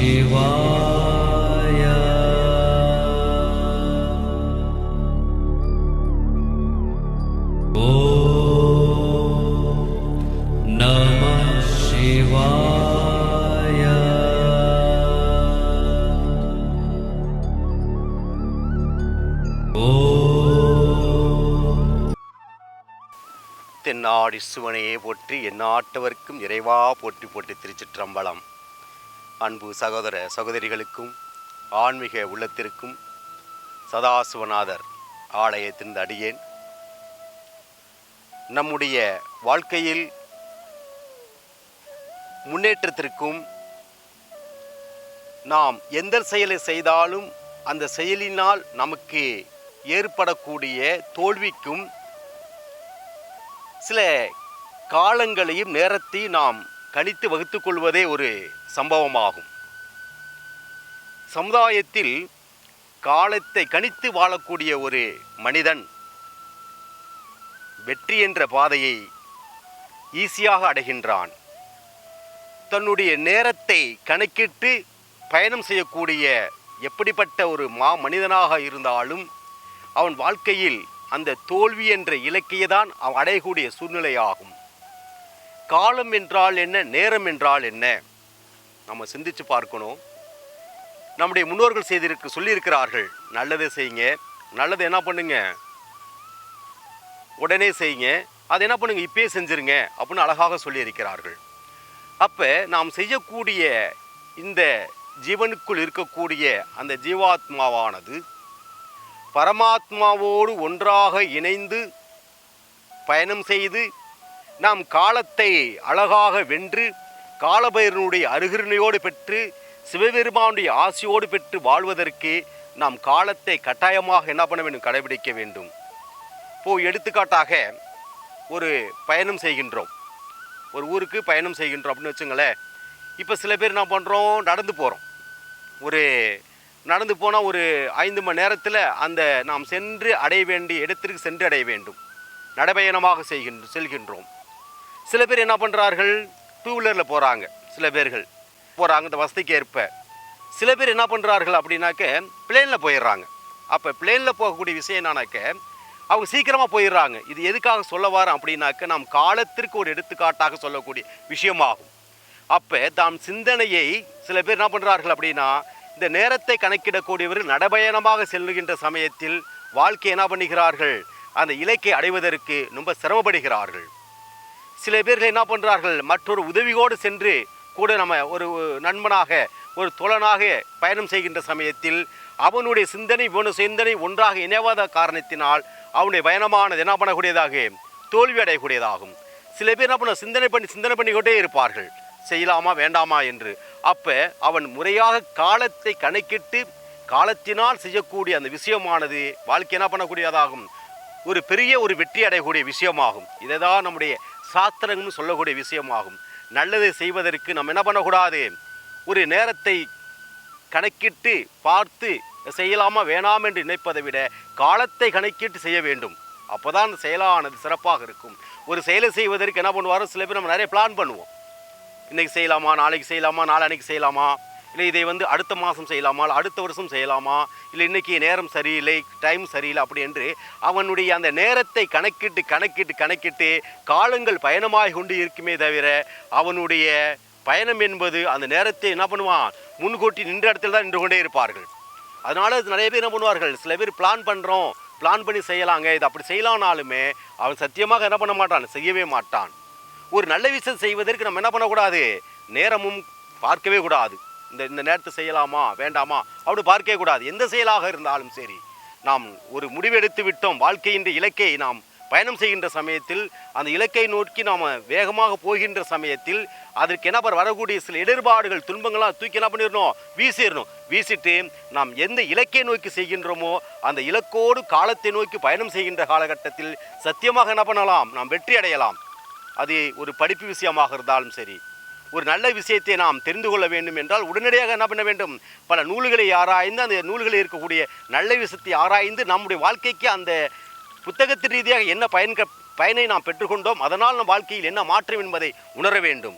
शिवाय ॐ नमः शिवाय ॐ தென்னாடி சிவனையே போற்றி எந்நாட்டவர்க்கும் இறைவா போற்றி போற்றி திருச்சிற்றம்பலம் அன்பு சகோதர சகோதரிகளுக்கும் ஆன்மீக உள்ளத்திற்கும் சதாசிவநாதர் ஆலயத்தின் அடியேன் நம்முடைய வாழ்க்கையில் முன்னேற்றத்திற்கும் நாம் எந்த செயலை செய்தாலும் அந்த செயலினால் நமக்கு ஏற்படக்கூடிய தோல்விக்கும் சில காலங்களையும் நேரத்தையும் நாம் கணித்து வகுத்துக்கொள்வதே ஒரு சம்பவமாகும். சமுதாயத்தில் காலத்தை கணித்து வாழக்கூடிய ஒரு மனிதன் வெற்றி என்ற பாதையை ஈஸியாக அடைகின்றான். தன்னுடைய நேரத்தை கணக்கிட்டு பயணம் செய்யக்கூடிய எப்படிப்பட்ட ஒரு மா மனிதனாக இருந்தாலும் அவன் வாழ்க்கையில் அந்த தோல்வி என்ற இலக்கையை தான் அவன் அடையக்கூடிய சூழ்நிலையாகும். காலம் என்றால் என்ன நேரம் என்றால் என்ன? நம்ம சிந்திச்சு பார்க்கணும். நம்முடைய முன்னோர்கள் செய்திருக்கு சொல்லியிருக்கிறார்கள் நல்லதை செய்யுங்க நல்லதை என்ன பண்ணுங்க? உடனே செய்யுங்க அதை என்ன பண்ணுங்க? இப்பயே செஞ்சிருங்க அப்படின்னு அழகாக சொல்லியிருக்கிறார்கள். அப்போ நாம் செய்யக்கூடிய இந்த ஜீவனுக்குள் இருக்கக்கூடிய அந்த ஜீவாத்மாவானது பரமாத்மாவோடு ஒன்றாக இணைந்து பயணம் செய்து நாம் காலத்தை அழகாக வென்று காலபைரனுடைய அருகிருணையோடு பெற்று சிவபெருமானுடைய ஆசியோடு பெற்று வாழ்வதற்கு நாம் காலத்தை கட்டாயமாக என்ன பண்ண வேண்டும் கடைபிடிக்க வேண்டும். இப்போ எடுத்துக்காட்டாக ஒரு பயணம் செய்கின்றோம். ஒரு ஊருக்கு பயணம் செய்கின்றோம் அப்படின்னு வச்சுங்களேன். இப்போ சில பேர் என்ன பண்ணுறோம் நடந்து போகிறோம் ஒரு நடந்து போனால் ஒரு ஐந்து மணி நேரத்தில் அந்த நாம் சென்று அடைய வேண்டிய இடத்திற்கு சென்று அடைய வேண்டும். நடைபயணமாக செய்கின்ற செல்கின்றோம். சில பேர் என்ன பண்ணுறார்கள் டூ வீலரில் போகிறாங்க சில பேர்கள். போகிறாங்க இந்த வசதிக்கு ஏற்ப. சில பேர் என்ன பண்ணுறார்கள் அப்படின்னாக்க பிளேனில் போயிடுறாங்க. அப்போ பிளேனில் போகக்கூடிய விஷயம் என்னன்னாக்க அவங்க சீக்கிரமாக போயிடுறாங்க. இது எதுக்காக சொல்ல வரேன் அப்படின்னாக்க நாம் காலத்திற்கு ஒரு எடுத்துக்காட்டாக சொல்லக்கூடிய விஷயமாகும். அப்போ தாம் சிந்தனையை சில பேர் என்ன பண்ணுறார்கள் அப்படின்னா இந்த நேரத்தை கணக்கிடக்கூடியவர்கள் நடைபயணமாக செல்லுகின்ற சமயத்தில் வாழ்க்கை என்ன பண்ணுகிறார்கள்? அந்த இலக்கை அடைவதற்கு ரொம்ப சிரமப்படுகிறார்கள். சில பேர்கள் என்ன பண்ணுறார்கள் மற்றொரு உதவியோடு சென்று கூட நம்ம ஒரு நண்பனாக ஒரு தோழனாக பயணம் செய்கின்ற சமயத்தில் அவனுடைய சிந்தனை இவனு சிந்தனை ஒன்றாக இணைவாத காரணத்தினால் அவனுடைய பயணமானது என்ன பண்ணக்கூடியதாக? தோல்வி அடையக்கூடியதாகும் சில பேர் என்ன பண்ண சிந்தனை பண்ணி சிந்தனை பண்ணிக்கொண்டே இருப்பார்கள். செய்யலாமா வேண்டாமா என்று. அப்போ அவன் முறையாக காலத்தை கணக்கிட்டு காலத்தினால் செய்யக்கூடிய அந்த விஷயமானது வாழ்க்கை என்ன பண்ணக்கூடியதாகும்? ஒரு பெரிய ஒரு வெற்றி அடையக்கூடிய விஷயமாகும். இதை தான் நம்முடைய சாஸ்திரங்கள்னு சொல்லக்கூடிய விஷயமாகும். நல்லதை செய்வதற்கு நம்ம என்ன பண்ணக்கூடாது? ஒரு நேரத்தை கணக்கிட்டு பார்த்து செய்யலாமா வேணாம் என்று நினைப்பதை விட காலத்தை கணக்கிட்டு செய்ய வேண்டும். அப்போதான் அந்த செயலானது சிறப்பாக இருக்கும். ஒரு செயலை செய்வதற்கு என்ன பண்ணுவாரோ சில பேர் நம்ம நிறைய பிளான் பண்ணுவோம். இன்றைக்கி செய்யலாமா நாளைக்கு செய்யலாமா நாளன்னைக்கு செய்யலாமா? இல்லை இதை வந்து அடுத்த மாதம் செய்யலாமா? இல்லை அடுத்த வருஷம் செய்யலாமா? இல்லை இன்னைக்கு நேரம் சரியில்லை டைம் சரியில்லை அப்படி என்று அவனுடைய அந்த நேரத்தை கணக்கிட்டு கணக்கிட்டு கணக்கிட்டு காலங்கள் பயணமாக கொண்டு இருக்குமே தவிர அவனுடைய பயணம் என்பது அந்த நேரத்தை என்ன பண்ணுவான்? முன்கூட்டி நின்ற இடத்துல தான் நின்று கொண்டே இருப்பார்கள். அதனால் அது நிறைய பேர் என்ன பண்ணுவார்கள்? சில பேர் பிளான் பண்ணுறோம் பிளான் பண்ணி செய்யலாங்க இது அப்படி செய்யலானாலுமே அவன் சத்தியமாக என்ன பண்ண மாட்டான்? செய்யவே மாட்டான். ஒரு நல்ல விஷயம் செய்வதற்கு நம்ம என்ன பண்ணக்கூடாது? நேரமும் பார்க்கவே கூடாது. இந்த இந்த நேரத்தை செய்யலாமா? வேண்டாமா? அப்படி பார்க்கவே கூடாது. எந்த செயலாக இருந்தாலும் சரி நாம் ஒரு முடிவெடுத்து விட்டோம். வாழ்க்கையின் இலக்கை நாம் பயணம் செய்கின்ற சமயத்தில் அந்த இலக்கை நோக்கி நாம் வேகமாக போகின்ற சமயத்தில் அதற்கு என்ன பண்ண வரக்கூடிய சில இடர்பாடுகள் துன்பங்கள்லாம் தூக்கி என்ன பண்ணிடணும் வீசிடணும் வீசிட்டு நாம் எந்த இலக்கை நோக்கி செய்கின்றோமோ அந்த இலக்கோடு காலத்தை நோக்கி பயணம் செய்கின்ற காலகட்டத்தில் சத்தியமாக என்ன பண்ணலாம்? நாம் வெற்றி அடையலாம். அது ஒரு படிப்பு விஷயமாக இருந்தாலும் சரி ஒரு நல்ல விஷயத்தை நாம் தெரிந்து கொள்ள வேண்டும் என்றால் உடனடியாக என்ன பண்ண வேண்டும்? பல நூல்களை ஆராய்ந்து அந்த நூல்களில் இருக்கக்கூடிய நல்ல விஷயத்தை ஆராய்ந்து நம்முடைய வாழ்க்கைக்கு அந்த புத்தகத்தின் ரீதியாக என்ன பயன் பயனை நாம் பெற்றுக்கொண்டோம்? அதனால் நம் வாழ்க்கையில் என்ன மாற்றம் என்பதை உணர வேண்டும்.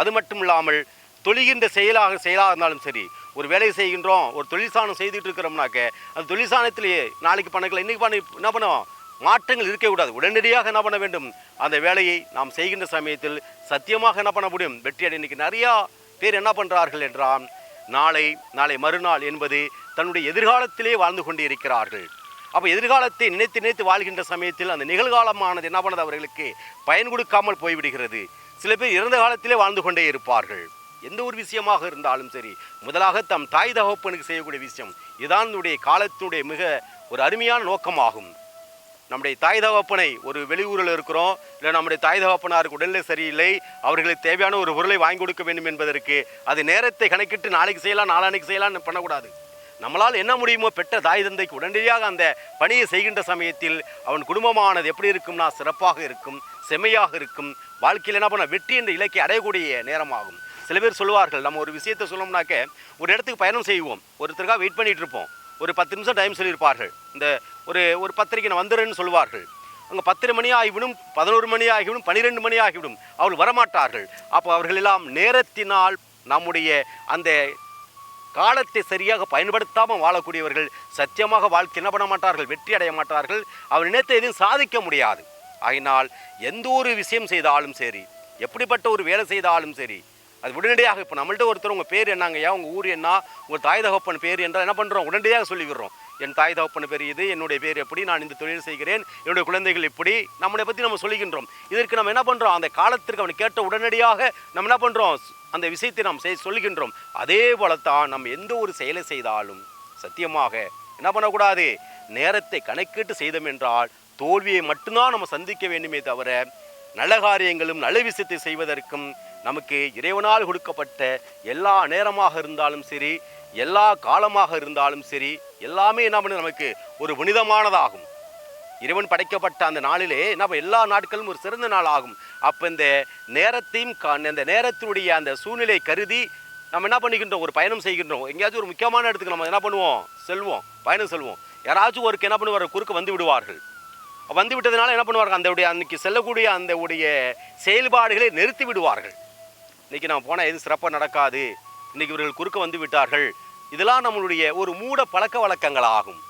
அது மட்டும் இல்லாமல் தொழுகின்ற செயலாக செயலாக இருந்தாலும் சரி ஒரு வேலையை செய்கின்றோம் ஒரு தொழிற்சாணம் செய்துட்டு இருக்கிறோம்னாக்க அந்த தொழிற்சானத்திலேயே நாளைக்கு பண்ணக்கல இன்றைக்கி பண்ண என்ன பண்ணுவோம்? மாற்றங்கள் இருக்கக்கூடாது உடனடியாக என்ன பண்ண வேண்டும்? அந்த வேலையை நாம் செய்கின்ற சமயத்தில் சத்தியமாக என்ன பண்ண முடியும்? வெற்றி அடை இன்னைக்கு நிறையா பேர் என்ன பண்ணுறார்கள் என்றால் நாளை நாளை மறுநாள் என்பது தன்னுடைய எதிர்காலத்திலே வாழ்ந்து கொண்டு இருக்கிறார்கள். அப்போ எதிர்காலத்தை நினைத்து நினைத்து வாழ்கின்ற சமயத்தில் அந்த நிகழ்காலமானது என்ன பண்ணது அவர்களுக்கு? பயன் கொடுக்காமல் போய்விடுகிறது. சில பேர் இறந்த காலத்திலே வாழ்ந்து கொண்டே இருப்பார்கள். எந்த ஒரு விஷயமாக இருந்தாலும் சரி முதலாக தம் தாய் தகப்பனுக்கு செய்யக்கூடிய விஷயம் இதுதான் காலத்தினுடைய மிக ஒரு அருமையான நோக்கமாகும். நம்முடைய தாய் தகப்பனை ஒரு வெளியூரில் இருக்கிறோம் இல்லை நம்முடைய தாய் தகப்பனாருக்கு உடல்நிலை சரியில்லை அவர்களுக்கு தேவையான ஒரு பொருளை வாங்கி கொடுக்க வேண்டும் என்பதற்கு அது நேரத்தை கணக்கிட்டு நாளைக்கு செய்யலாம் நாளானைக்கு செய்யலாம்னு பண்ணக்கூடாது. நம்மளால் என்ன முடியுமோ பெற்ற தாய் தந்தைக்கு உடனடியாக அந்த பணியை செய்கின்ற சமயத்தில் அவன் குடும்பமானது எப்படி இருக்கும்னா சிறப்பாக இருக்கும் செம்மையாக இருக்கும் வாழ்க்கையில் என்ன பண்ண வெற்றி என்ற இலக்கை அடையக்கூடிய நேரமாகும். சில பேர் சொல்லுவார்கள் நம்ம ஒரு விஷயத்தை சொல்லணும்னாக்க ஒரு இடத்துக்கு பயணம் செய்வோம் ஒருத்தருக்காக வெயிட் பண்ணிகிட்டு இருப்போம் ஒரு பத்து நிமிஷம் டைம் சொல்லியிருப்பார்கள். இந்த ஒரு ஒரு பத்திரிக்கை நான் வந்துடுறேன்னு சொல்வார்கள் அங்கே பத்தரை மணி ஆகிவிடும் பதினோரு மணி ஆகிவிடும் பன்னிரெண்டு மணி ஆகிவிடும் அவர்கள் வரமாட்டார்கள். அப்போ அவர்கள் எல்லாம் நேரத்தினால் நம்முடைய அந்த காலத்தை சரியாக பயன்படுத்தாமல் வாழக்கூடியவர்கள் சத்தியமாக வாழ்க்கை என்ன பண்ண மாட்டார்கள்? வெற்றி அடைய மாட்டார்கள். அவர் நினைத்த எதுவும் சாதிக்க முடியாது. ஆகினால் எந்த ஒரு விஷயம் செய்தாலும் சரி எப்படிப்பட்ட ஒரு வேலை செய்தாலும் சரி அது உடனடியாக இப்போ நம்மள்ட்ட ஒருத்தர் உங்கள் பேர் என்னங்கய்யா உங்கள் ஊர் என்ன உங்கள் தாய் தகப்பன் பேர் என்றால் என்ன பண்ணுறோம் உடனடியாக சொல்லிவிடுறோம். என் தாய் தகப்பன் பேர் இது என்னுடைய பேர் எப்படி நான் இந்த தொழில் செய்கிறேன் என்னுடைய குழந்தைகள் இப்படி நம்மளை பற்றி நம்ம சொல்லுகின்றோம் இதற்கு நம்ம என்ன பண்ணுறோம் அந்த காலத்திற்கு அவனை கேட்ட உடனடியாக நம்ம என்ன பண்ணுறோம் அந்த விஷயத்தை நாம் செய் சொல்லுகின்றோம் அதே போலத்தான் நம்ம எந்த ஒரு செயலை செய்தாலும் சத்தியமாக என்ன பண்ணக்கூடாது? நேரத்தை கணக்கிட்டு செய்தோம் என்றால் தோல்வியை மட்டும்தான் நம்ம சந்திக்க வேண்டுமே தவிர நல்ல காரியங்களும் நல்ல விஷயத்தை செய்வதற்கும் நமக்கு இறைவனால் கொடுக்கப்பட்ட எல்லா நேரமாக இருந்தாலும் சரி எல்லா காலமாக இருந்தாலும் சரி எல்லாமே என்ன பண்ணு நமக்கு ஒரு புனிதமானதாகும். இறைவன் படைக்கப்பட்ட அந்த நாளிலே நம்ம எல்லா நாட்களும் ஒரு சிறந்த நாள் ஆகும். அப்போ இந்த நேரத்தையும் கா- இந்த நேரத்தினுடைய அந்த சூழ்நிலை கருதி நம்ம என்ன பண்ணிக்கின்றோம் ஒரு பயணம் செய்கின்றோம். எங்கேயாச்சும் ஒரு முக்கியமான இடத்துக்கு நம்ம என்ன பண்ணுவோம்? செல்வோம். பயணம் செல்வோம். யாராச்சும் ஒருக்கு என்ன பண்ணுவார்? குறுக்கு வந்து விடுவார்கள். வந்து விட்டதுனால என்ன பண்ணுவார்கள்? அந்த உடைய அன்னைக்கு செல்லக்கூடிய அந்த உடைய செயல்பாடுகளை நிறுத்தி விடுவார்கள். இன்னைக்கு நம்ம போனால் எதுவும் சிறப்பாக நடக்காது. இன்னைக்கு இவர்கள் குறுக்க வந்து விட்டார்கள். இதெல்லாம் நம்மளுடைய ஒரு மூட பழக்க வழக்கங்கள் ஆகும்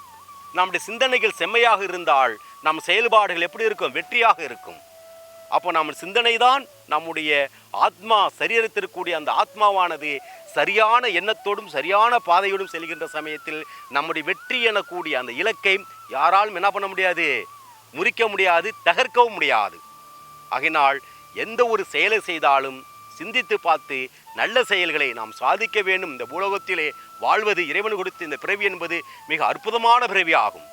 நம்முடைய சிந்தனைகள் செம்மையாக இருந்தால் நம் செயல்பாடுகள் எப்படி இருக்கும்? வெற்றியாக இருக்கும். அப்போ நம்ம சிந்தனை தான் நம்முடைய ஆத்மா சரீரத்திற்கூடிய அந்த ஆத்மாவானது சரியான எண்ணத்தோடும் சரியான பாதையோடும் செல்கின்ற சமயத்தில் நம்முடைய வெற்றி எனக்கூடிய அந்த இலக்கை யாராலும் என்ன பண்ண முடியாது? முறிக்க முடியாது தகர்க்கவும் முடியாது. ஆகினால் எந்த ஒரு செயலை செய்தாலும் சிந்தித்து பார்த்து நல்ல செயல்களை நாம் சாதிக்க வேண்டும். இந்த பூலோகத்திலே வாழ்வது இறைவன் கொடுத்த இந்த பிறவி என்பது மிக அற்புதமான பிறவி ஆகும்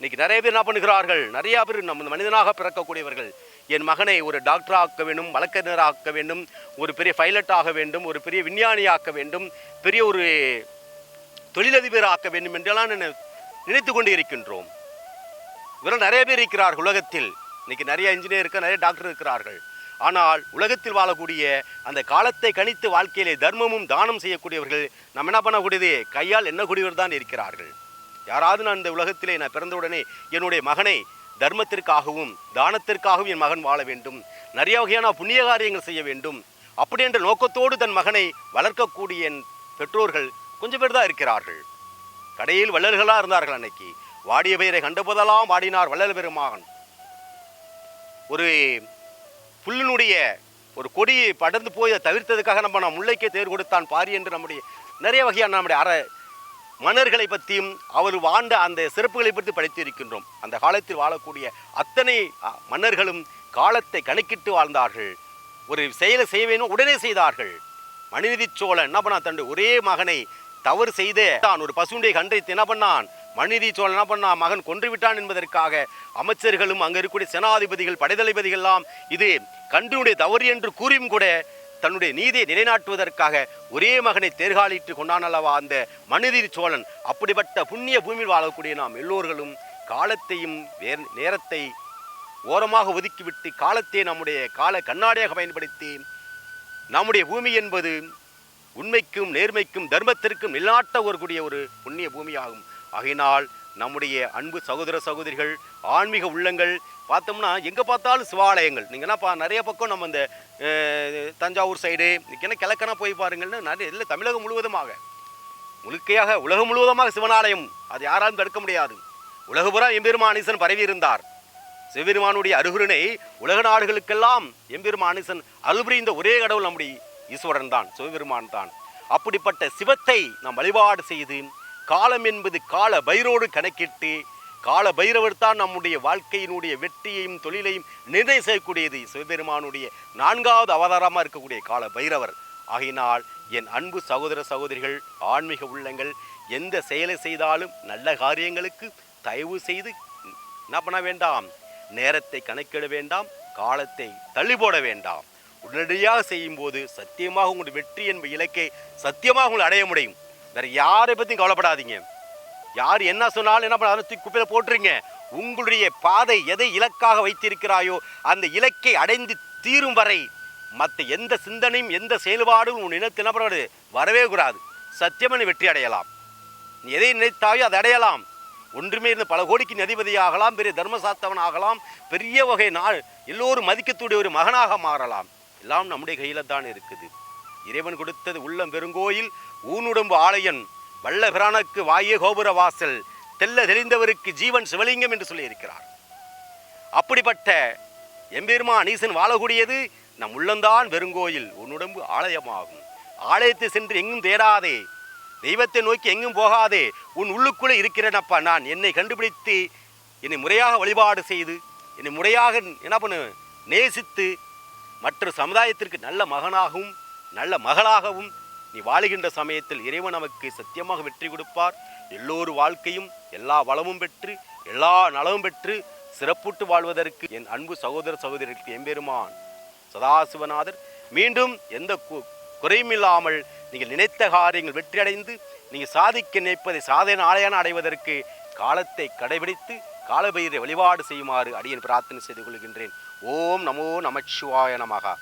இன்னைக்கு நிறைய பேர் என்ன பண்ணுகிறார்கள்? நிறைய பேர் நம்ம மனிதனாக பிறக்கக்கூடியவர்கள். என் மகனை ஒரு டாக்டர் ஆக்க வேண்டும் வழக்கறிஞராக ஆக்க வேண்டும் ஒரு பெரிய பைலட் ஆக வேண்டும் ஒரு பெரிய விஞ்ஞானி ஆக்க வேண்டும் பெரிய ஒரு தொழிலதிபர் ஆக்க வேண்டும் என்றெல்லாம் நினை- நினைத்து கொண்டு இருக்கின்றோம். இவர்கள் நிறைய பேர் இருக்கிறார்கள் உலகத்தில். இன்னைக்கு நிறைய இன்ஜினியர் இருக்க நிறைய டாக்டர் இருக்கிறார்கள். ஆனால் உலகத்தில் வாழக்கூடிய அந்த காலத்தை கணித்து வாழ்க்கையிலே தர்மமும் தானம் செய்யக்கூடியவர்கள் நம்ம என்ன பண்ணக்கூடியது? கையால் எண்ணக்கூடியவர் தான் இருக்கிறார்கள். யாராவது நான் இந்த உலகத்திலே நான் பிறந்தவுடனே என்னுடைய மகனை தர்மத்திற்காகவும் தானத்திற்காகவும் என் மகன் வாழ வேண்டும். நிறைய வகையான புண்ணிய காரியங்கள் செய்ய வேண்டும். அப்படி என்ற நோக்கத்தோடு தன் மகனை வளர்க்கக்கூடிய என் பெற்றோர்கள் கொஞ்சம் பேர் தான் இருக்கிறார்கள். கடையில் வள்ளல்களாக இருந்தார்கள் அன்னைக்கு. வாடிய பெயரை கண்டபோதெல்லாம் வாடினார் வள்ளல் பெருமான். ஒரு புல்லினுடைய ஒரு கொடியை படர்ந்து போய் அதை தவிர்த்ததுக்காக நம்ம நான் முல்லைக்கே தேர் கொடுத்தான் பாரி என்று நம்முடைய நிறைய வகையான நம்முடைய அற மன்னர்களை பற்றியும் அவர் வாழ்ந்த அந்த சிறப்புகளை பற்றி படித்திருக்கின்றோம். அந்த காலத்தில் வாழக்கூடிய அத்தனை மன்னர்களும் காலத்தை கணக்கிட்டு வாழ்ந்தார்கள். ஒரு செயலை செய்ய வேணும் உடனே செய்தார்கள். மனுநீதி சோழன் என்ன பண்ணான் தண்டு? ஒரே மகனை தவறு செய்து தான். ஒரு பசுண்டை கன்றை என்ன பண்ணான்? மனுநீதி சோழன் என்ன பண்ணான் மகன் கொன்று விட்டான் என்பதற்காக அமைச்சர்களும் அங்கே இருக்கக்கூடிய சேனாதிபதிகள் படைத்தளபதிகள் எல்லாம் இது கண்டனுடைய தவறு என்று கூறியும் கூட தன்னுடைய நீதியை நிலைநாட்டுவதற்காக ஒரே மகனை தேர்காலிட்டு கொண்டான் அல்லவா அந்த மனுநீதி சோழன். அப்படிப்பட்ட புண்ணிய பூமியில் வாழக்கூடிய நாம் எல்லோர்களும் காலத்தையும் வேர் நேரத்தை ஓரமாக ஒதுக்கிவிட்டு காலத்தை நம்முடைய கால கண்ணாடியாக பயன்படுத்தி நம்முடைய பூமி என்பது உண்மைக்கும் நேர்மைக்கும் தர்மத்திற்கும் நிலநாட்ட வரக்கூடிய ஒரு புண்ணிய பூமியாகும். ஆகையினால் நம்முடைய அன்பு சகோதர சகோதரிகள் ஆன்மீக உள்ளங்கள் பார்த்தோம்னா எங்கே பார்த்தாலும் சிவாலயங்கள். நீங்கள்னா பா நிறைய பக்கம் நம்ம இந்த தஞ்சாவூர் சைடு என்ன கிழக்கனா போய் பாருங்கள்னு நிறைய இல்லை தமிழகம் முழுவதுமாக. முழுக்கையாக உலகம் முழுவதுமாக சிவனாலயம் அது யாராலும் தடுக்க முடியாது. உலகபுரம் எம்பெருமானீசன் பரவி இருந்தார் சிவபெருமானுடைய அருகுருணை உலக நாடுகளுக்கெல்லாம் எம்பெருமானீசன் அருள்புரிந்த ஒரே கடவுள் நம்முடைய ஈஸ்வரன் தான் சிவபெருமான் தான் அப்படிப்பட்ட சிவத்தை நாம் வழிபாடு செய்து காலம் என்பது கால பைரோடு கணக்கிட்டு கால பைரவர் தான் நம்முடைய வாழ்க்கையினுடைய வெற்றியையும் தொழிலையும் நிர்ணயம் செய்யக்கூடியது. சிவபெருமானுடைய நான்காவது அவதாரமாக இருக்கக்கூடிய கால பைரவர். ஆகினால் என் அன்பு சகோதர சகோதரிகள் ஆன்மீக உள்ளங்கள் எந்த செயலை செய்தாலும் நல்ல காரியங்களுக்கு தயவு செய்து என்ன பண்ண வேண்டாம்? நேரத்தை கணக்கிட வேண்டாம் காலத்தை தள்ளி போட வேண்டாம். உடனடியாக செய்யும்போது சத்தியமாக உங்களுடைய வெற்றி என்ப இலக்கை சத்தியமாக உங்களை அடைய முடியும். வேற யாரை பற்றியும் கவலைப்படாதீங்க. யார் என்ன சொன்னாலும் என்ன பண்ண தூக்கி குப்பையில் போட்டுருங்க. உங்களுடைய பாதை எதை இலக்காக வைத்திருக்கிறாயோ அந்த இலக்கை அடைந்து தீரும் வரை மற்ற எந்த சிந்தனையும் எந்த செயல்பாடும் உன் இனத்தில் என்ன பண்ணக்கூடாது வரவே கூடாது. சத்தியமனை வெற்றி அடையலாம். நீ எதை நினைத்தாயோ அதை அடையலாம். ஒன்றுமே இருந்து பல கோடிக்கு அதிபதி ஆகலாம் பெரிய தர்மசாத்தவன் ஆகலாம் பெரிய வகை நாள் எல்லோரும் மதிக்கக்கூடிய ஒரு மகனாக மாறலாம். எல்லாம் நம்முடைய கையில் தான் இருக்குது. இறைவன் கொடுத்தது உள்ளம் பெருங்கோயில் ஊனுடம்பு ஆலயன் வல்ல பிரானுக்கு வாயே கோபுர வாசல் தெல்ல தெளிந்தவருக்கு ஜீவன் சிவலிங்கம் என்று சொல்லியிருக்கிறார். அப்படிப்பட்ட எம்பெருமா நீசன் வாழக்கூடியது நம் உள்ளந்தான் வெறுங்கோயில் உன்னுடம்பு ஆலயமாகும். ஆலயத்தை சென்று எங்கும் தேடாதே தெய்வத்தை நோக்கி எங்கும் போகாதே உன் உள்ளுக்குள்ளே இருக்கிறேனப்பா நான். என்னை கண்டுபிடித்து என்னை முறையாக வழிபாடு செய்து என்னை முறையாக என்ன பண்ணு நேசித்து மற்ற சமுதாயத்திற்கு நல்ல மகனாகவும் நல்ல மகளாகவும் நீ வாழுகின்ற சமயத்தில் இறைவன் நமக்கு சத்தியமாக வெற்றி கொடுப்பார். எல்லோரு வாழ்க்கையும் எல்லா வளமும் பெற்று எல்லா நலமும் பெற்று சிறப்புட்டு வாழ்வதற்கு என் அன்பு சகோதர சகோதரிகளுக்கு எம்பெருமான் சதாசிவநாதர். மீண்டும் எந்த குறையுமில்லாமல் குறையும் இல்லாமல் நீங்கள் நினைத்த காரியங்கள் வெற்றியடைந்து நீங்கள் சாதிக்க நினைப்பதை சாதனை ஆலையான அடைவதற்கு காலத்தை கடைபிடித்து காலபைரை வழிபாடு செய்யுமாறு அடியேன் பிரார்த்தனை செய்து கொள்கின்றேன். ஓம் நமோ நமச்சிவாய நமகா.